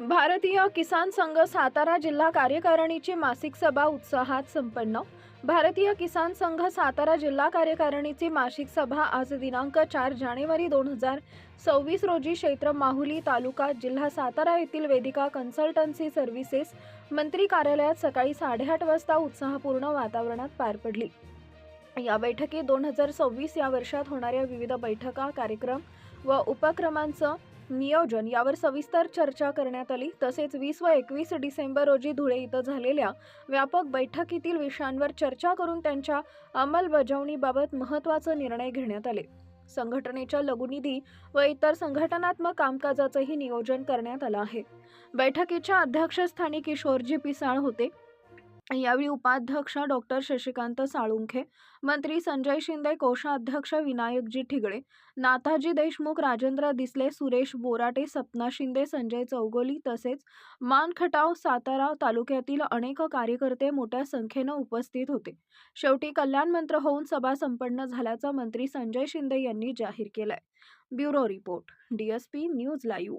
भारतीय किसान संघ सातारा जिल्हा कार्यकारिणीची मासिक सभा उत्साहात संपन्न. भारतीय किसान संघ सातारा जिल्हा कार्यकारिणीची मासिक सभा आज दिनांक चार जानेवारी दोन हजार सव्वीस रोजी क्षेत्र माहुली तालुका जिल्हा सातारा येथील वेदिका कन्सल्टन्सी सर्व्हिसेस मंत्री कार्यालयात सकाळी साडेआठ वाजता उत्साहपूर्ण वातावरणात पार पडली. या बैठकीत दोन हजार सव्वीस या वर्षात होणाऱ्या विविध बैठका कार्यक्रम व उपक्रमांचं नियोजन यावर सविस्तर चर्चा करण्यात आली. तसेच वीस व एकवीस डिसेंबर रोजी धुळे इथं झालेल्या व्यापक बैठकीतील विषयांवर चर्चा करून त्यांच्या अंमलबजावणीबाबत महत्त्वाचे निर्णय घेण्यात आले. संघटनेच्या लघुनिधी व इतर संघटनात्मक कामकाजाचंही नियोजन करण्यात आलं आहे. बैठकीच्या अध्यक्षस्थानी किशोरजी पिसाळ होते. यावेळी उपाध्यक्ष डॉक्टर शशिकांत साळुंखे मंत्री संजय शिंदे कोषाध्यक्ष विनायकजी ठिगळे नाथाजी देशमुख राजेंद्र दिसले सुरेश बोराटे सपना शिंदे संजय चौगोली तसेच मानखटाव सातारा तालुक्यातील अनेक कार्यकर्ते मोठ्या संख्येनं उपस्थित होते. शेवटी कल्याण मंत्र होऊन सभा संपन्न झाल्याचं मंत्री संजय शिंदे यांनी जाहीर केलंय. Bureau report DSP news live.